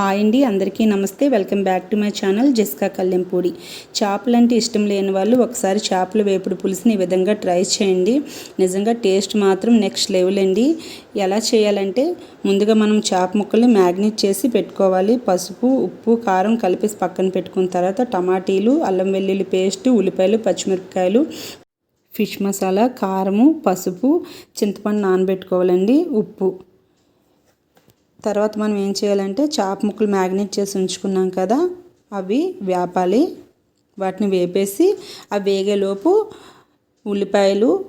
Hi అండి. అందరికీ నమస్తే. Welcome back to my channel జెస్కా Kallempudi చేపలు అంటే ఇష్టం లేని వాళ్ళు ఒకసారి చేపల వేపుడు పులుసుని ఈ విధంగా ట్రై చేయండి. నిజంగా టేస్ట్ మాత్రం నెక్స్ట్ లెవెల్ అండి. ఎలా చేయాలంటే ముందుగా మనం చేప ముక్కల్ని మ్యాగ్నేట్ చేసి పెట్టుకోవాలి. పసుపు ఉప్పు కారం కలిపేసి పక్కన పెట్టుకున్న తర్వాత టమాటీలు అల్లం వెల్లుల్లి పేస్ట్ ఉల్లిపాయలు పచ్చిమిరపకాయలు ఫిష్ మసాలా కారము పసుపు చింతపండు నానబెట్టుకోవాలండి. ఉప్పు. తర్వాత మనం ఏం చేయాలంటే చేప ముక్కలు మ్యాగ్నేట్ చేసి ఉంచుకున్నాం కదా అవి వేపాలి. వాటిని వేపేసి అవి వేగేలోపు ఉల్లిపాయలు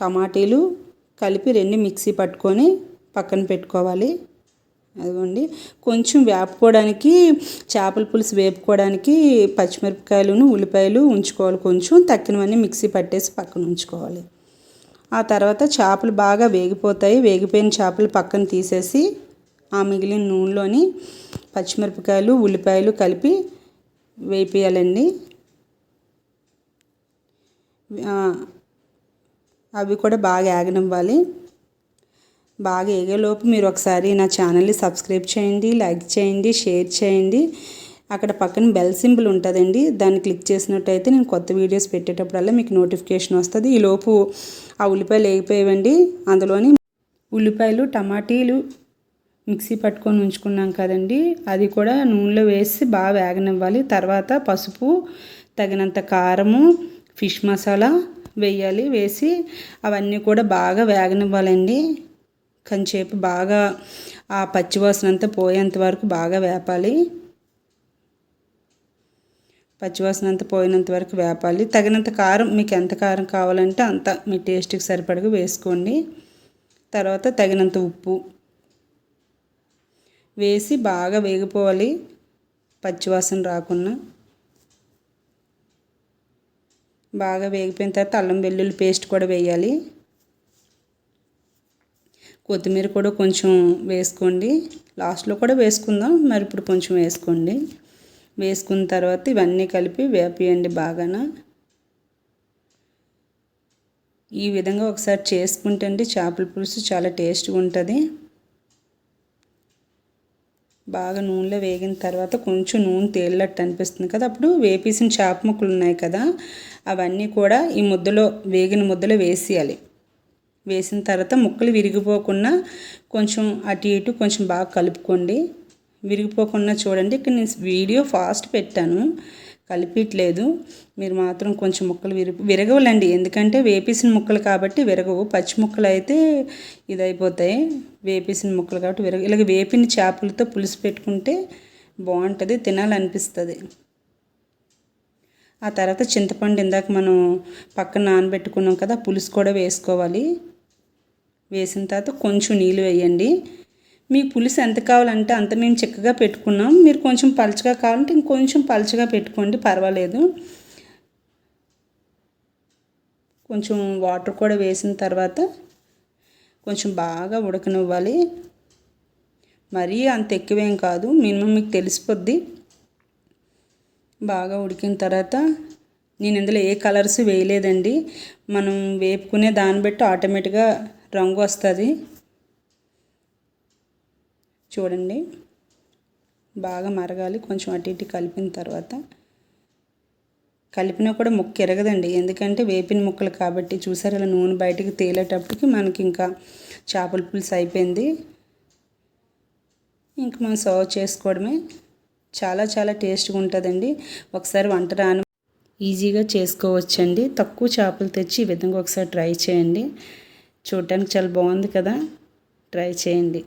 టమాటీలు కలిపి రెండు మిక్సీ పట్టుకొని పక్కన పెట్టుకోవాలి. అదిగోండి. కొంచెం వేపుకోవడానికి చేపల పులుసు వేపుకోవడానికి పచ్చిమిరపకాయలను ఉల్లిపాయలు ఉంచుకోవాలి కొంచెం. తక్కినవన్నీ మిక్సీ పట్టేసి పక్కన ఉంచుకోవాలి. ఆ తర్వాత చేపలు బాగా వేగిపోతాయి. వేగిపోయిన చేపలు పక్కన తీసేసి ఆ మిగిలిన నూనెలోని పచ్చిమిరపకాయలు ఉల్లిపాయలు కలిపి వేపేయాలండి అవి కూడా బాగా ఏగనివ్వాలి. బాగా ఏగేలోపు మీరు ఒకసారి నా ఛానల్ని సబ్స్క్రైబ్ చేయండి లైక్ చేయండి షేర్ చేయండి. అక్కడ పక్కన బెల్ సింబల్ ఉంటుందండి. దాన్ని క్లిక్ చేసినట్టయితే నేను కొత్త వీడియోస్ పెట్టేటప్పుడల్లా మీకు నోటిఫికేషన్ వస్తుంది. ఈలోపు ఆ ఉల్లిపాయలు వేగిపోయేవండి అందులోని ఉల్లిపాయలు టమాటీలు మిక్సీ పట్టుకొని ఉంచుకున్నాం కదండి. అది కూడా నూనెలో వేసి బాగా వేగనివ్వాలి. తర్వాత పసుపు తగినంత కారము ఫిష్ మసాలా వేయాలి. వేసి అవన్నీ కూడా బాగా వేగనివ్వాలండి. కొంచెంసేపు బాగా ఆ పచ్చివాసన అంతా పోయేంత వరకు బాగా వేపాలి. పచ్చివాసన అంతా పోయినంత వరకు వేపాలి. తగినంత కారం మీకు ఎంత కారం కావాలంటే అంత మీ టేస్ట్కి సరిపడగా వేసుకోండి. తర్వాత తగినంత ఉప్పు. వేసి బాగా వేగిపోవాలి. పచ్చివాసన రాకుండా బాగా వేగిపోయిన తర్వాత అల్లం వెల్లుల్లి పేస్ట్ కూడా వేయాలి. కొత్తిమీర కూడా కొంచెం వేసుకోండి. లాస్ట్లో కూడా వేసుకుందాం. మరి ఇప్పుడు కొంచెం వేసుకోండి. వేసుకున్న తర్వాత ఇవన్నీ కలిపి వేపియండి బాగాన. ఈ విధంగా ఒకసారి చేసుకుంటే అండి చేపల పులుసు చాలా టేస్ట్గా ఉంటుంది. బాగా నూనెలో వేగిన తర్వాత కొంచెం నూనె తేలినట్టు అనిపిస్తుంది కదా. అప్పుడు వేపేసిన చేప ముక్కలు ఉన్నాయి కదా. అవన్నీ కూడా ఈ ముద్దలో వేగిన ముద్దలో వేసేయాలి. వేసిన తర్వాత ముక్కలు విరిగిపోకుండా కొంచెం అటు ఇటు కొంచెం బాగా కలుపుకోండి. విరిగిపోకుండా చూడండి. ఇక్కడ నేను వీడియో ఫాస్ట్ పెట్టాను. కలిపిట్లేదు. మీరు మాత్రం కొంచెం ముక్కలు విరి విరగవులండి. ఎందుకంటే వేపేసిన ముక్కలు కాబట్టి విరగవు. పచ్చి ముక్కలు అయితే ఇదైపోతాయి. వేపేసిన ముక్కలు కాబట్టి విరగ ఇలాగ వేపిన చేపలతో పులుసు పెట్టుకుంటే బాగుంటుంది తినాలనిపిస్తుంది. ఆ తర్వాత చింతపండు ఇందాక మనం పక్కన నానబెట్టుకున్నాం కదా పులుసు కూడా వేసుకోవాలి. వేసిన తర్వాత కొంచెం నీళ్ళు వేయండి. మీకు పులుసు ఎంత కావాలంటే అంత మేము చిక్కగా పెట్టుకున్నాం. మీరు కొంచెం పలచగా కావాలంటే ఇంకొంచెం పలచగా పెట్టుకోండి పర్వాలేదు. కొంచెం వాటర్ కూడా వేసిన తర్వాత కొంచెం బాగా ఉడకనివ్వాలి. మరీ అంత ఎక్కువేం కాదు మినిమం మీకు తెలిసిపోద్ది. బాగా ఉడికిన తర్వాత నేను ఇందులో ఏ కలర్స్ వేయలేదండి. మనం వేపుకునే దాన్ని బట్టి ఆటోమేటిక్గా రంగు వస్తుంది. చూడండి. బాగా మరగాలి. కొంచెం అటు ఇటు కలిపిన తర్వాత. కలిపినా కూడా ముక్క ఎరగదండి. ఎందుకంటే వేపిన ముక్కలు కాబట్టి చూసారు అలా నూనె బయటికి తేలేటప్పటికి మనకి ఇంకా చేపల పులుసు అయిపోయింది. ఇంక మనం సర్వ్ చేసుకోవడమే. చాలా చాలా టేస్ట్గా ఉంటుందండి. ఒకసారి వంట రాను ఈజీగా చేసుకోవచ్చండి. తక్కువ చేపలు తెచ్చి ఈ విధంగా ఒకసారి ట్రై చేయండి. చూడటానికి చాలా బాగుంది కదా. ట్రై చేయండి.